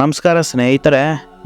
ನಮಸ್ಕಾರ ಸ್ನೇಹಿತರೆ,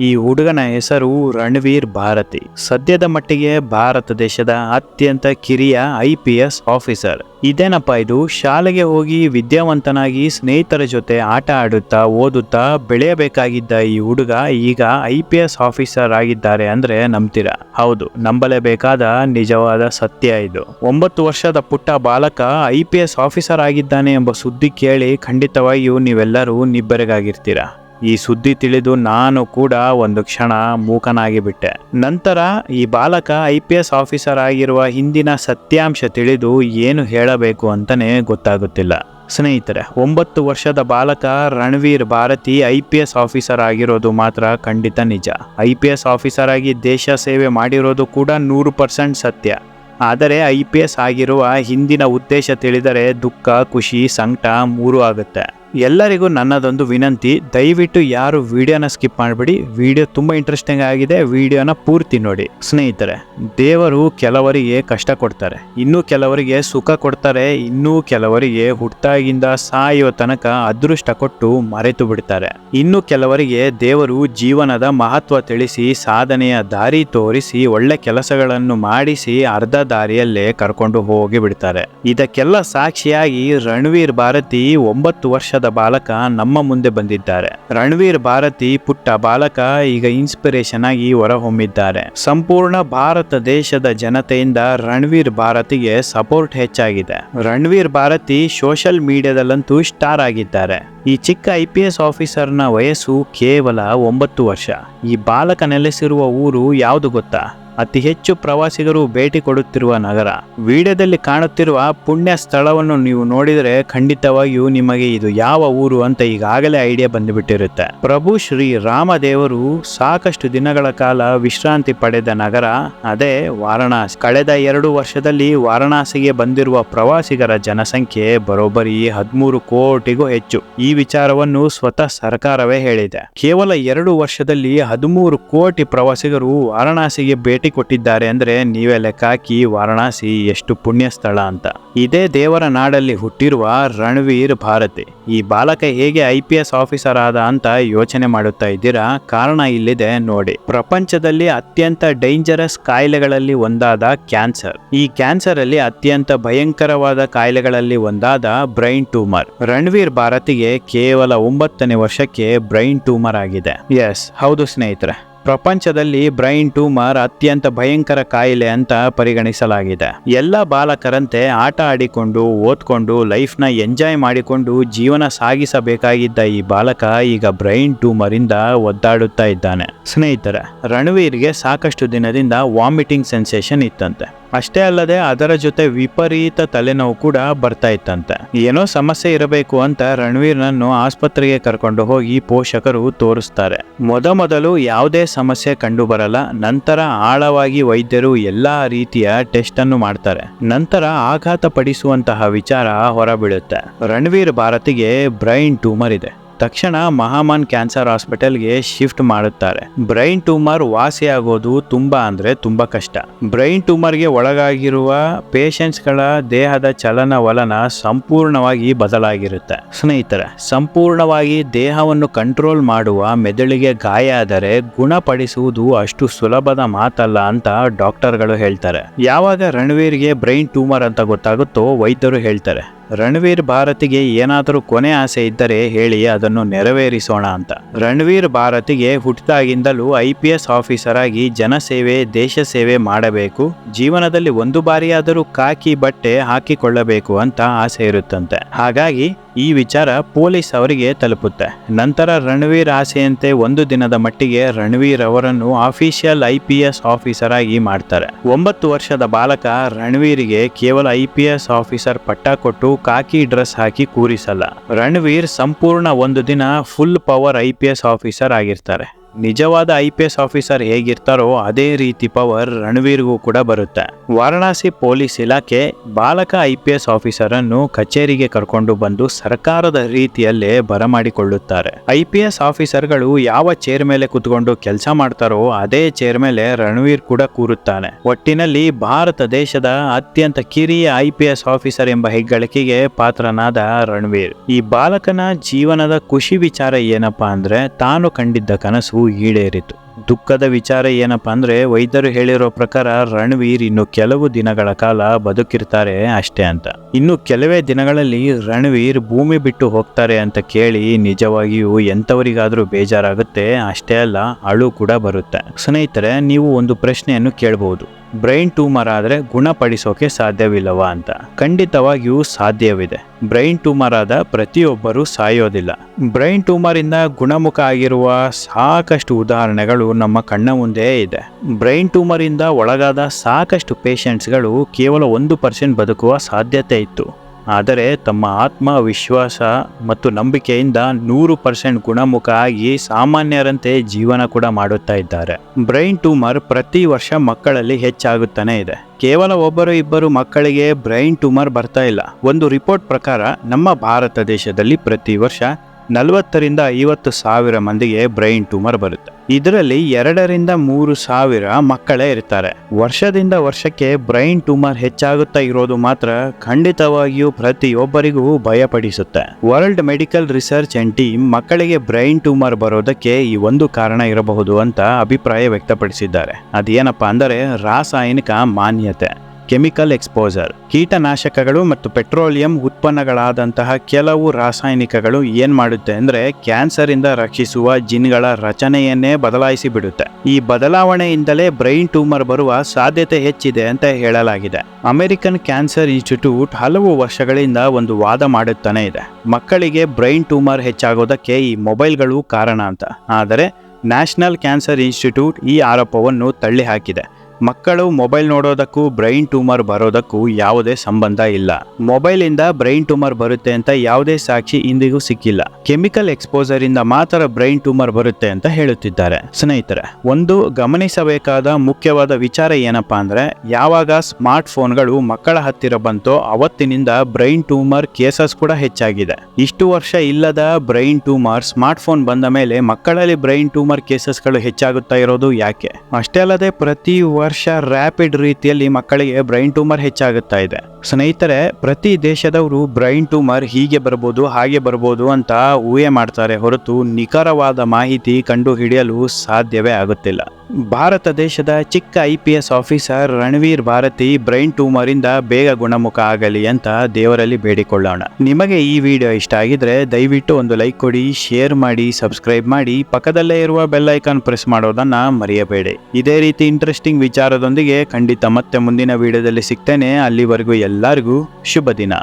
ಈ ಹುಡುಗನ ಹೆಸರು ರಣವೀರ್ ಭಾರತಿ. ಸದ್ಯದ ಮಟ್ಟಿಗೆ ಭಾರತ ದೇಶದ ಅತ್ಯಂತ ಕಿರಿಯ ಐ ಪಿ ಎಸ್ ಆಫೀಸರ್. ಇದೇನಪ್ಪ ಇದು? ಶಾಲೆಗೆ ಹೋಗಿ ವಿದ್ಯಾವಂತನಾಗಿ ಸ್ನೇಹಿತರ ಜೊತೆ ಆಟ ಆಡುತ್ತಾ, ಓದುತ್ತಾ ಬೆಳೆಯಬೇಕಾಗಿದ್ದ ಈ ಹುಡುಗ ಈಗ ಐ ಪಿ ಎಸ್ ಆಫೀಸರ್ ಆಗಿದ್ದಾರೆ ಅಂದ್ರೆ ನಂಬ್ತೀರಾ? ಹೌದು, ನಂಬಲೇಬೇಕಾದ ನಿಜವಾದ ಸತ್ಯ ಇದು. ಒಂಬತ್ತು ವರ್ಷದ ಪುಟ್ಟ ಬಾಲಕ ಐ ಪಿ ಎಸ್ ಆಫೀಸರ್ ಆಗಿದ್ದಾನೆ ಎಂಬ ಸುದ್ದಿ ಕೇಳಿ ಖಂಡಿತವಾಗಿಯೂ ನೀವೆಲ್ಲರೂ ನಿಬ್ಬೆರಗಾಗಿರ್ತೀರಾ? ಈ ಸುದ್ದಿ ತಿಳಿದು ನಾನು ಕೂಡ ಒಂದು ಕ್ಷಣ ಮೂಕನಾಗಿ ಬಿಟ್ಟೆ. ನಂತರ ಈ ಬಾಲಕ ಐ ಪಿ ಎಸ್ ಆಫೀಸರ್ ಆಗಿರುವ ಹಿಂದಿನ ಸತ್ಯಾಂಶ ತಿಳಿದು ಏನು ಹೇಳಬೇಕು ಅಂತಲೇ ಗೊತ್ತಾಗುತ್ತಿಲ್ಲ. ಸ್ನೇಹಿತರೆ, ಒಂಬತ್ತು ವರ್ಷದ ಬಾಲಕ Ranveer Bharti I P S officer ಆಗಿರೋದು ಮಾತ್ರ ಖಂಡಿತ ನಿಜ. ಐ ಪಿ ಎಸ್ ಆಫೀಸರ್ ಆಗಿ ದೇಶ ಸೇವೆ ಮಾಡಿರೋದು ಕೂಡ ನೂರು ಪರ್ಸೆಂಟ್ ಸತ್ಯ. ಆದರೆ ಐ ಪಿ ಎಸ್ ಆಗಿರುವ ಹಿಂದಿನ ಉದ್ದೇಶ ತಿಳಿದರೆ ದುಃಖ, ಖುಷಿ, ಸಂಕಟ ಮೂರು ಆಗುತ್ತೆ. ಎಲ್ಲರಿಗೂ ನನ್ನದೊಂದು ವಿನಂತಿ, ದಯವಿಟ್ಟು ಯಾರು ವಿಡಿಯೋನ ಸ್ಕಿಪ್ ಮಾಡಬೇಡಿ. ವಿಡಿಯೋ ತುಂಬ ಇಂಟ್ರೆಸ್ಟಿಂಗ್ ಆಗಿದೆ. ವಿಡಿಯೋನ ಪೂರ್ತಿ ನೋಡಿ. ಸ್ನೇಹಿತರೆ, ದೇವರು ಕೆಲವರಿಗೆ ಕಷ್ಟ ಕೊಡ್ತಾರೆ. ಇನ್ನೂ ಕೆಲವರಿಗೆ ಸುಖ ಕೊಡ್ತಾರೆ. ಇನ್ನೂ ಕೆಲವರಿಗೆ ಹುಟ್ಟಾಗಿಂದ ಸಾಯುವ ತನಕ ಅದೃಷ್ಟ ಕೊಟ್ಟು ಮರೆತು ಬಿಡ್ತಾರೆ. ಇನ್ನು ಕೆಲವರಿಗೆ ದೇವರು ಜೀವನದ ಮಹತ್ವ ತಿಳಿಸಿ, ಸಾಧನೆಯ ದಾರಿ ತೋರಿಸಿ, ಒಳ್ಳೆ ಕೆಲಸಗಳನ್ನು ಮಾಡಿಸಿ, ಅರ್ಧ ದಾರಿಯಲ್ಲೇ ಕರ್ಕೊಂಡು ಹೋಗಿ ಬಿಡ್ತಾರೆ ಇದಕ್ಕೆಲ್ಲ ಸಾಕ್ಷಿಯಾಗಿ ರಣವೀರ್ ಭಾರತಿ ಒಂಬತ್ತು ವರ್ಷದ ಬಾಲಕ ನಮ್ಮ ಮುಂದೆ ಬಂದಿದ್ದಾರೆ. ರಣವೀರ್ ಭಾರತಿ ಪುಟ್ಟ ಬಾಲಕ ಈಗ ಇನ್ಸ್ಪಿರೇಷನ್ ಆಗಿ ಹೊರಹೊಮ್ಮಿದ್ದಾರೆ. ಸಂಪೂರ್ಣ ಭಾರತ ದೇಶದ ಜನತೆಯಿಂದ ರಣವೀರ್ ಭಾರತಿಗೆ ಸಪೋರ್ಟ್ ಹೆಚ್ಚಾಗಿದೆ. ರಣವೀರ್ ಭಾರತಿ ಸೋಷಿಯಲ್ ಮೀಡಿಯಾದಲ್ಲಂತೂ ಸ್ಟಾರ್ ಆಗಿದ್ದಾರೆ. ಈ ಚಿಕ್ಕ ಐ ಪಿ ಎಸ್ ಆಫೀಸರ್ನ ವಯಸ್ಸು ಕೇವಲ ಒಂಬತ್ತು ವರ್ಷ. ಈ ಬಾಲಕ ನೆಲೆಸಿರುವ ಊರು ಯಾವುದು ಗೊತ್ತಾ? ಅತಿ ಹೆಚ್ಚು ಪ್ರವಾಸಿಗರು ಭೇಟಿ ಕೊಡುತ್ತಿರುವ ನಗರ. ವಿಡಿಯೋದಲ್ಲಿ ಕಾಣುತ್ತಿರುವ ಪುಣ್ಯ ಸ್ಥಳವನ್ನು ನೀವು ನೋಡಿದರೆ ಖಂಡಿತವಾಗಿಯೂ ನಿಮಗೆ ಇದು ಯಾವ ಊರು ಅಂತ ಈಗಾಗಲೇ ಐಡಿಯಾ ಬಂದುಬಿಟ್ಟಿರುತ್ತೆ. ಪ್ರಭು ಶ್ರೀ ರಾಮದೇವರು ಸಾಕಷ್ಟು ದಿನಗಳ ಕಾಲ ವಿಶ್ರಾಂತಿ ಪಡೆದ ನಗರ. ಅದೇ ವಾರಣಾಸಿ. ಕಳೆದ ಎರಡು ವರ್ಷದಲ್ಲಿ ವಾರಣಾಸಿಗೆ ಬಂದಿರುವ ಪ್ರವಾಸಿಗರ ಜನಸಂಖ್ಯೆ ಬರೋಬ್ಬರಿ ಹದಿಮೂರು ಕೋಟಿಗೂ ಹೆಚ್ಚು. ಈ ವಿಚಾರವನ್ನು ಸ್ವತಃ ಸರ್ಕಾರವೇ ಹೇಳಿದೆ. ಕೇವಲ ಎರಡು ವರ್ಷದಲ್ಲಿ ಹದಿಮೂರು ಕೋಟಿ ಪ್ರವಾಸಿಗರು ವಾರಣಾಸಿಗೆ ಕೊಟ್ಟಿದ್ದಾರೆ ಅಂದ್ರೆ ನೀವೇ ಲೆಕ್ಕ ಹಾಕಿ ವಾರಣಾಸಿ ಎಷ್ಟು ಪುಣ್ಯ ಸ್ಥಳ ಅಂತ. ಇದೇ ದೇವರ ನಾಡಲ್ಲಿ ಹುಟ್ಟಿರುವ ರಣವೀರ್ ಭಾರತಿ. ಈ ಬಾಲಕ ಹೇಗೆ ಐ ಪಿ ಎಸ್ ಆಫೀಸರ್ ಆದ ಅಂತ ಯೋಚನೆ ಮಾಡುತ್ತಾ ಇದ್ದೀರಾ? ಕಾರಣ ಇಲ್ಲಿದೆ ನೋಡಿ. ಪ್ರಪಂಚದಲ್ಲಿ ಅತ್ಯಂತ ಡೇಂಜರಸ್ ಕಾಯಿಲೆಗಳಲ್ಲಿ ಒಂದಾದ ಕ್ಯಾನ್ಸರ್. ಈ ಕ್ಯಾನ್ಸರ್ ಅಲ್ಲಿ ಅತ್ಯಂತ ಭಯಂಕರವಾದ ಕಾಯಿಲೆಗಳಲ್ಲಿ ಒಂದಾದ ಬ್ರೈನ್ ಟ್ಯೂಮರ್. ರಣವೀರ್ ಭಾರತಿಗೆ ಕೇವಲ ಒಂಬತ್ತನೇ ವರ್ಷಕ್ಕೆ ಬ್ರೈನ್ ಟ್ಯೂಮರ್ ಆಗಿದೆ. ಎಸ್ ಹೌದು ಸ್ನೇಹಿತರೆ. ಪ್ರಪಂಚದಲ್ಲಿ ಬ್ರೈನ್ ಟ್ಯೂಮರ್ ಅತ್ಯಂತ ಭಯಂಕರ ಕಾಯಿಲೆ ಅಂತ ಪರಿಗಣಿಸಲಾಗಿದೆ. ಎಲ್ಲ ಬಾಲಕರಂತೆ ಆಟ ಆಡಿಕೊಂಡು, ಓದ್ಕೊಂಡು, ಲೈಫ್ನ ಎಂಜಾಯ್ ಮಾಡಿಕೊಂಡು ಜೀವನ ಸಾಗಿಸಬೇಕಾಗಿದ್ದ ಈ ಬಾಲಕ ಈಗ ಬ್ರೈನ್ ಟ್ಯೂಮರ್ ಇಂದ ಒದ್ದಾಡುತ್ತಾ ಇದ್ದಾನೆ. ಸ್ನೇಹಿತರೆ, ರಣವೀರ್ಗೆ ಸಾಕಷ್ಟು ದಿನದಿಂದ ವಾಮಿಟಿಂಗ್ ಸೆನ್ಸೇಷನ್ ಇತ್ತಂತೆ. ಅಷ್ಟೇ ಅಲ್ಲದೆ ಅದರ ಜೊತೆ ವಿಪರೀತ ತಲೆನೋವು ಕೂಡ ಬರ್ತಾ ಇತ್ತಂತೆ. ಏನೋ ಸಮಸ್ಯೆ ಇರಬೇಕು ಅಂತ ರಣವೀರ್ನನ್ನು ಆಸ್ಪತ್ರೆಗೆ ಕರ್ಕೊಂಡು ಹೋಗಿ ಪೋಷಕರು ತೋರಿಸ್ತಾರೆ. ಮೊದಮೊದಲು ಯಾವುದೇ ಸಮಸ್ಯೆ ಕಂಡು ಬರಲ್ಲ ನಂತರ ಆಳವಾಗಿ ವೈದ್ಯರು ಎಲ್ಲಾ ರೀತಿಯ ಟೆಸ್ಟ್ ಅನ್ನು ಮಾಡ್ತಾರೆ. ನಂತರ ಆಘಾತ ಪಡಿಸುವಂತಹ ವಿಚಾರ ಹೊರಬೀಳುತ್ತೆ. ರಣವೀರ್ ಭಾರತಿಗೆ ಬ್ರೈನ್ ಟ್ಯೂಮರ್ ಇದೆ. ತಕ್ಷಣ ಮಹಾಮಾನ್ ಕ್ಯಾನ್ಸರ್ ಹಾಸ್ಪಿಟಲ್ಗೆ ಶಿಫ್ಟ್ ಮಾಡುತ್ತಾರೆ. ಬ್ರೈನ್ ಟ್ಯೂಮರ್ ವಾಸಿಯಾಗೋದು ತುಂಬಾ ಅಂದ್ರೆ ತುಂಬಾ ಕಷ್ಟ. ಬ್ರೈನ್ ಟ್ಯೂಮರ್ಗೆ ಒಳಗಾಗಿರುವ ಪೇಷಂಟ್ಸ್ಗಳ ದೇಹದ ಚಲನವಲನ ಸಂಪೂರ್ಣವಾಗಿ ಬದಲಾಗಿರುತ್ತೆ. ಸ್ನೇಹಿತರೆ, ಸಂಪೂರ್ಣವಾಗಿ ದೇಹವನ್ನು ಕಂಟ್ರೋಲ್ ಮಾಡುವ ಮೆದುಳಿಗೆ ಗಾಯ ಆದರೆ ಗುಣಪಡಿಸುವುದು ಅಷ್ಟು ಸುಲಭದ ಮಾತಲ್ಲ ಅಂತ ಡಾಕ್ಟರ್ಗಳು ಹೇಳ್ತಾರೆ. ಯಾವಾಗ ರಣವೀರ್ಗೆ ಬ್ರೈನ್ ಟ್ಯೂಮರ್ ಅಂತ ಗೊತ್ತಾಗುತ್ತೋ ವೈದ್ಯರು ಹೇಳ್ತಾರೆ. ರಣವೀರ್ ಭಾರತಿಗೆ ಏನಾದರೂ ಕೊನೆ ಆಸೆ ಇದ್ದರೆ ಹೇಳಿ ಅದನ್ನು ನೆರವೇರಿಸೋಣ ಅಂತ. ರಣವೀರ್ ಭಾರತಿಗೆ ಹುಟ್ಟಿದಾಗಿಂದಲೂ ಐ ಪಿ ಎಸ್ ಆಫೀಸರ್ ಆಗಿ ಜನಸೇವೆ, ದೇಶ ಸೇವೆ ಮಾಡಬೇಕು, ಜೀವನದಲ್ಲಿ ಒಂದು ಬಾರಿಯಾದರೂ ಕಾಕಿ ಬಟ್ಟೆ ಹಾಕಿಕೊಳ್ಳಬೇಕು ಅಂತ ಆಸೆ ಇರುತ್ತಂತೆ. ಹಾಗಾಗಿ ಈ ವಿಚಾರ ಪೊಲೀಸ್ ಅವರಿಗೆ ತಲುಪುತ್ತೆ. ನಂತರ ರಣವೀರ್ ಆಸೆಯಂತೆ ಒಂದು ದಿನದ ಮಟ್ಟಿಗೆ ರಣವೀರ್ ಅವರನ್ನು official I P S officer ಆಗಿ ಮಾಡ್ತಾರೆ. ಒಂಬತ್ತು ವರ್ಷದ ಬಾಲಕ ರಣವೀರ್ಗೆ ಕೇವಲ ಐ ಪಿ ಎಸ್ ಆಫೀಸರ್ ಪಟ್ಟ ಕೊಟ್ಟು ಕಾಕಿ ಡ್ರೆಸ್ ಹಾಕಿ ಕೂರಿಸಲ್ಲ. ರಣವೀರ್ ಸಂಪೂರ್ಣ ಒಂದು ದಿನ full power I P S officer ಆಗಿರ್ತಾರೆ. ನಿಜವಾದ ಐ ಪಿ ಎಸ್ ಆಫೀಸರ್ ಹೇಗಿರ್ತಾರೋ ಅದೇ ರೀತಿ ಪವರ್ ರಣವೀರ್ಗೂ ಕೂಡ ಬರುತ್ತೆ. ವಾರಣಾಸಿ ಪೊಲೀಸ್ ಇಲಾಖೆ ಬಾಲಕ ಐ ಪಿ ಎಸ್ ಆಫೀಸರ್ ಅನ್ನು ಕಚೇರಿಗೆ ಕರ್ಕೊಂಡು ಬಂದು ಸರ್ಕಾರದ ರೀತಿಯಲ್ಲೇ ಬರಮಾಡಿಕೊಳ್ಳುತ್ತಾರೆ. ಐ ಪಿ ಎಸ್ ಆಫೀಸರ್ಗಳು ಯಾವ ಚೇರ್ ಮೇಲೆ ಕುತ್ಕೊಂಡು ಕೆಲಸ ಮಾಡ್ತಾರೋ ಅದೇ ಚೇರ್ ಮೇಲೆ ರಣವೀರ್ ಕೂಡ ಕೂರುತ್ತಾನೆ. ಒಟ್ಟಿನಲ್ಲಿ ಭಾರತ ದೇಶದ ಅತ್ಯಂತ ಕಿರಿಯ ಐ ಪಿ ಎಸ್ ಆಫೀಸರ್ ಎಂಬ ಹೆಗ್ಗಳಿಕೆಗೆ ಪಾತ್ರನಾದ ರಣವೀರ್. ಈ ಬಾಲಕನ ಜೀವನದ ಖುಷಿ ವಿಚಾರ ಏನಪ್ಪಾ ಅಂದ್ರೆ ತಾನು ಕಂಡಿದ್ದ ಕನಸು ಈಡೇರಿತು. ದುಃಖದ ವಿಚಾರ ಏನಪ್ಪ ಅಂದ್ರೆ, ವೈದ್ಯರು ಹೇಳಿರೋ ಪ್ರಕಾರ ರಣವೀರ್ ಇನ್ನು ಕೆಲವು ದಿನಗಳ ಕಾಲ ಬದುಕಿರ್ತಾರೆ ಅಷ್ಟೇ ಅಂತ. ಇನ್ನು ಕೆಲವೇ ದಿನಗಳಲ್ಲಿ ರಣವೀರ್ ಭೂಮಿ ಬಿಟ್ಟು ಹೋಗ್ತಾರೆ ಅಂತ ಕೇಳಿ ನಿಜವಾಗಿಯೂ ಎಂಥವರಿಗಾದರೂ ಬೇಜಾರಾಗುತ್ತೆ? ಅಷ್ಟೇ ಅಲ್ಲ, ಅಳು ಕೂಡ ಬರುತ್ತೆ. ಸ್ನೇಹಿತರೆ, ನೀವು ಒಂದು ಪ್ರಶ್ನೆಯನ್ನು ಕೇಳಬಹುದು ಬ್ರೈನ್ ಟ್ಯೂಮರ್ ಆದರೆ ಗುಣಪಡಿಸೋಕೆ ಸಾಧ್ಯವಿಲ್ಲವಾ ಅಂತ. ಖಂಡಿತವಾಗಿಯೂ ಸಾಧ್ಯವಿದೆ. ಬ್ರೈನ್ ಟ್ಯೂಮರ್ ಆದ ಪ್ರತಿಯೊಬ್ಬರೂ ಸಾಯೋದಿಲ್ಲ. ಬ್ರೈನ್ ಟ್ಯೂಮರ್ ಇಂದ ಗುಣಮುಖ ಆಗಿರುವ ಸಾಕಷ್ಟು ಉದಾಹರಣೆಗಳು ನಮ್ಮ ಕಣ್ಣ ಮುಂದೆ ಇದೆ. ಬ್ರೈನ್ ಟ್ಯೂಮರ್ ಇಂದ ಒಳಗಾದ ಸಾಕಷ್ಟು ಪೇಷಂಟ್ಸ್ಗಳು ಕೇವಲ ಒಂದು ಪರ್ಸೆಂಟ್ ಬದುಕುವ ಸಾಧ್ಯತೆ ಇತ್ತು. ಆದರೆ ತಮ್ಮ ಆತ್ಮ ವಿಶ್ವಾಸ ಮತ್ತು ನಂಬಿಕೆಯಿಂದ ನೂರು ಪರ್ಸೆಂಟ್ ಗುಣಮುಖ ಆಗಿ ಸಾಮಾನ್ಯರಂತೆ ಜೀವನ ಕೂಡ ಮಾಡುತ್ತಾ ಇದ್ದಾರೆ. ಬ್ರೈನ್ ಟ್ಯೂಮರ್ ಪ್ರತಿ ವರ್ಷ ಮಕ್ಕಳಲ್ಲಿ ಹೆಚ್ಚಾಗುತ್ತಾನೆ ಇದೆ. ಕೇವಲ ಒಬ್ಬರು ಇಬ್ಬರು ಮಕ್ಕಳಿಗೆ ಬ್ರೈನ್ ಟ್ಯೂಮರ್ ಬರ್ತಾ ಇಲ್ಲ. ಒಂದು ರಿಪೋರ್ಟ್ ಪ್ರಕಾರ ನಮ್ಮ ಭಾರತ ದೇಶದಲ್ಲಿ ಪ್ರತಿ ವರ್ಷ ನಲವತ್ತರಿಂದ ಐವತ್ತು ಸಾವಿರ ಮಂದಿಗೆ ಬ್ರೈನ್ ಟ್ಯೂಮರ್ ಬರುತ್ತೆ. ಇದರಲ್ಲಿ ಎರಡರಿಂದ ಮೂರು ಸಾವಿರ ಮಕ್ಕಳೇ ಇರ್ತಾರೆ. ವರ್ಷದಿಂದ ವರ್ಷಕ್ಕೆ ಬ್ರೈನ್ ಟ್ಯೂಮರ್ ಹೆಚ್ಚಾಗುತ್ತಾ ಇರೋದು ಮಾತ್ರ ಖಂಡಿತವಾಗಿಯೂ ಪ್ರತಿಯೊಬ್ಬರಿಗೂ ಭಯಪಡಿಸುತ್ತೆ. World medical research and team ಮಕ್ಕಳಿಗೆ ಬ್ರೈನ್ ಟ್ಯೂಮರ್ ಬರೋದಕ್ಕೆ ಈ ಒಂದು ಕಾರಣ ಇರಬಹುದು ಅಂತ ಅಭಿಪ್ರಾಯ ವ್ಯಕ್ತಪಡಿಸಿದ್ದಾರೆ. ಅದೇನಪ್ಪಾ ಅಂದರೆ ರಾಸಾಯನಿಕ ಮಾನ್ಯತೆ. ಕೆಮಿಕಲ್ ಎಕ್ಸ್ಪೋಜರ್, ಕೀಟನಾಶಕಗಳು ಮತ್ತು ಪೆಟ್ರೋಲಿಯಂ ಉತ್ಪನ್ನಗಳಾದಂತಹ ಕೆಲವು ರಾಸಾಯನಿಕಗಳು ಏನ್ ಮಾಡುತ್ತೆ ಅಂದ್ರೆ ಕ್ಯಾನ್ಸರ್ ಇಂದ ರಕ್ಷಿಸುವ ಜಿನ್ಗಳ ರಚನೆಯನ್ನೇ ಬದಲಾಯಿಸಿ ಬಿಡುತ್ತೆ. ಈ ಬದಲಾವಣೆಯಿಂದಲೇ ಬ್ರೈನ್ ಟ್ಯೂಮರ್ ಬರುವ ಸಾಧ್ಯತೆ ಹೆಚ್ಚಿದೆ ಅಂತ ಹೇಳಲಾಗಿದೆ. ಅಮೆರಿಕನ್ ಕ್ಯಾನ್ಸರ್ ಇನ್ಸ್ಟಿಟ್ಯೂಟ್ ಹಲವು ವರ್ಷಗಳಿಂದ ಒಂದು ವಾದ ಮಾಡುತ್ತಾನೆ ಇದೆ. ಮಕ್ಕಳಿಗೆ ಬ್ರೈನ್ ಟ್ಯೂಮರ್ ಹೆಚ್ಚಾಗೋದಕ್ಕೆ ಈ ಮೊಬೈಲ್ಗಳು ಕಾರಣ ಅಂತ. ಆದರೆ ನ್ಯಾಷನಲ್ ಕ್ಯಾನ್ಸರ್ ಇನ್ಸ್ಟಿಟ್ಯೂಟ್ ಈ ಆರೋಪವನ್ನು ತಳ್ಳಿ ಹಾಕಿದೆ ಮಕ್ಕಳು ಮೊಬೈಲ್ ನೋಡೋದಕ್ಕೂ ಬ್ರೈನ್ ಟ್ಯೂಮರ್ ಬರೋದಕ್ಕೂ ಯಾವುದೇ ಸಂಬಂಧ ಇಲ್ಲ. ಮೊಬೈಲ್ ಇಂದ ಬ್ರೈನ್ ಟ್ಯೂಮರ್ ಬರುತ್ತೆ ಅಂತ ಯಾವುದೇ ಸಾಕ್ಷಿ ಇಂದಿಗೂ ಸಿಕ್ಕಿಲ್ಲ. ಕೆಮಿಕಲ್ ಎಕ್ಸ್ಪೋಸರ್ ಇಂದ ಮಾತ್ರ ಬ್ರೈನ್ ಟ್ಯೂಮರ್ ಬರುತ್ತೆ ಅಂತ ಹೇಳುತ್ತಿದ್ದಾರೆ. ಸ್ನೇಹಿತರೆ, ಒಂದು ಗಮನಿಸಬೇಕಾದ ಮುಖ್ಯವಾದ ವಿಚಾರ ಏನಪ್ಪಾ ಅಂದ್ರೆ, ಯಾವಾಗ ಸ್ಮಾರ್ಟ್ ಫೋನ್ಗಳು ಮಕ್ಕಳ ಹತ್ತಿರ ಬಂತೋ ಅವತ್ತಿನಿಂದ ಬ್ರೈನ್ ಟ್ಯೂಮರ್ ಕೇಸಸ್ ಕೂಡ ಹೆಚ್ಚಾಗಿದೆ. ಇಷ್ಟು ವರ್ಷ ಇಲ್ಲದ ಬ್ರೈನ್ ಟ್ಯೂಮರ್ ಸ್ಮಾರ್ಟ್ ಫೋನ್ ಬಂದ ಮೇಲೆ ಮಕ್ಕಳಲ್ಲಿ ಬ್ರೈನ್ ಟ್ಯೂಮರ್ ಕೇಸಸ್ಗಳು ಹೆಚ್ಚಾಗುತ್ತಾ ಇರೋದು ಯಾಕೆ? ಅಷ್ಟೇ ಅಲ್ಲದೆ ಪ್ರತಿ ವರ್ಷ ರ್ಯಾಪಿಡ್ ರೀತಿಯಲ್ಲಿ ಮಕ್ಕಳಿಗೆ ಬ್ರೈನ್ ಟ್ಯೂಮರ್ ಹೆಚ್ಚಾಗುತ್ತಾ ಇದೆ. ಸ್ನೇಹಿತರೆ, ಪ್ರತಿ ದೇಶದವರು ಬ್ರೈನ್ ಟ್ಯೂಮರ್ ಹೀಗೆ ಬರ್ಬೋದು, ಹಾಗೆ ಬರ್ಬೋದು ಅಂತ ಊಹೆ ಮಾಡ್ತಾರೆ ಹೊರತು ನಿಖರವಾದ ಮಾಹಿತಿ ಕಂಡುಹಿಡಿಯಲು ಸಾಧ್ಯವೇ ಆಗುತ್ತಿಲ್ಲ. ಭಾರತ ದೇಶದ ಚಿಕ್ಕ I P S officer Ranveer Bharti brain tumour ಇಂದ ಬೇಗ ಗುಣಮುಖ ಆಗಲಿ ಅಂತ ದೇವರಲ್ಲಿ ಬೇಡಿಕೊಳ್ಳೋಣ. ನಿಮಗೆ ಈ ವಿಡಿಯೋ ಇಷ್ಟ ಆಗಿದ್ರೆ ದಯವಿಟ್ಟು ಒಂದು ಲೈಕ್ ಕೊಡಿ, ಶೇರ್ ಮಾಡಿ, ಸಬ್ಸ್ಕ್ರೈಬ್ ಮಾಡಿ, ಪಕ್ಕದಲ್ಲೇ ಇರುವ ಬೆಲ್ ಐಕಾನ್ ಪ್ರೆಸ್ ಮಾಡೋದನ್ನ ಮರೆಯಬೇಡಿ. ಇದೇ ರೀತಿ ಇಂಟ್ರೆಸ್ಟಿಂಗ್ ವಿಚಾರದೊಂದಿಗೆ ಖಂಡಿತ ಮತ್ತೆ ಮುಂದಿನ ವಿಡಿಯೋದಲ್ಲಿ ಸಿಗ್ತೇನೆ. ಅಲ್ಲಿವರೆಗೂ ಎಲ್ಲರಿಗೂ ಶುಭ ದಿನ.